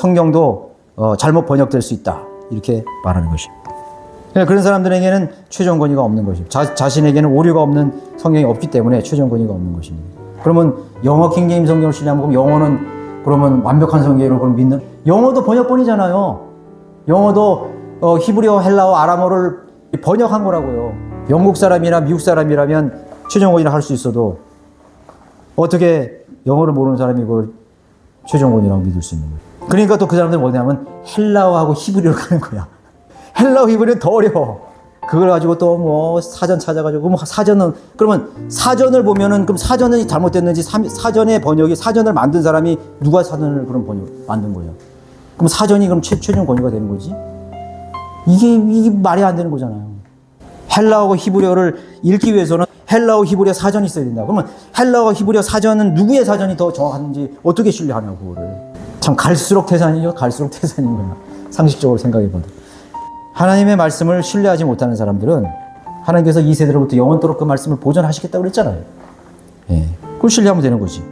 성경도 어, 잘못 번역될 수 있다. 이렇게 말하는 것입니다. 그러니까 그런 사람들에게는 최종 권위가 없는 것입니다. 자, 자신에게는 오류가 없는 성경이 없기 때문에 최종 권위가 없는 것입니다. 그러면 영어 킹제임 성경을 신뢰하면 그럼 영어는 그러면 완벽한 성경으로 그럼 믿는 영어도 번역본이잖아요. 영어도 어, 히브리어, 헬라어, 아람어를 번역한 거라고요. 영국 사람이나 미국 사람이라면 최종 권위를 할 수 있어도 어떻게 영어를 모르는 사람이 그걸 최종 권위라고 믿을 수 있는 거예요. 그러니까 또 그 사람들 뭐냐면 헬라어하고 히브리어를 가는 거야. 헬라어 히브리어는 더 어려워. 그걸 가지고 또 뭐 사전 찾아가지고 뭐 사전은 그러면 사전을 보면은 그럼 사전이 잘못됐는지 삼- 사전의 번역이 사전을 만든 사람이 누가 사전을 그럼 번역 만든 거예요? 그럼 사전이 그럼 최, 최종 권위가 되는 거지? 이게 이게 말이 안 되는 거잖아요. 헬라어고 히브리어를 읽기 위해서는 헬라어 히브리어 사전이 있어야 된다. 그러면 헬라어 히브리어 사전은 누구의 사전이 더 정확한지 어떻게 신뢰하냐고 그거를. 참 갈수록 태산이죠. 갈수록 태산인 거야. 상식적으로 생각해 봐도. 하나님의 말씀을 신뢰하지 못하는 사람들은 하나님께서 이 세대로부터 영원토록 그 말씀을 보존하시겠다고 그랬잖아요. 예. 그걸 신뢰하면 되는 거지.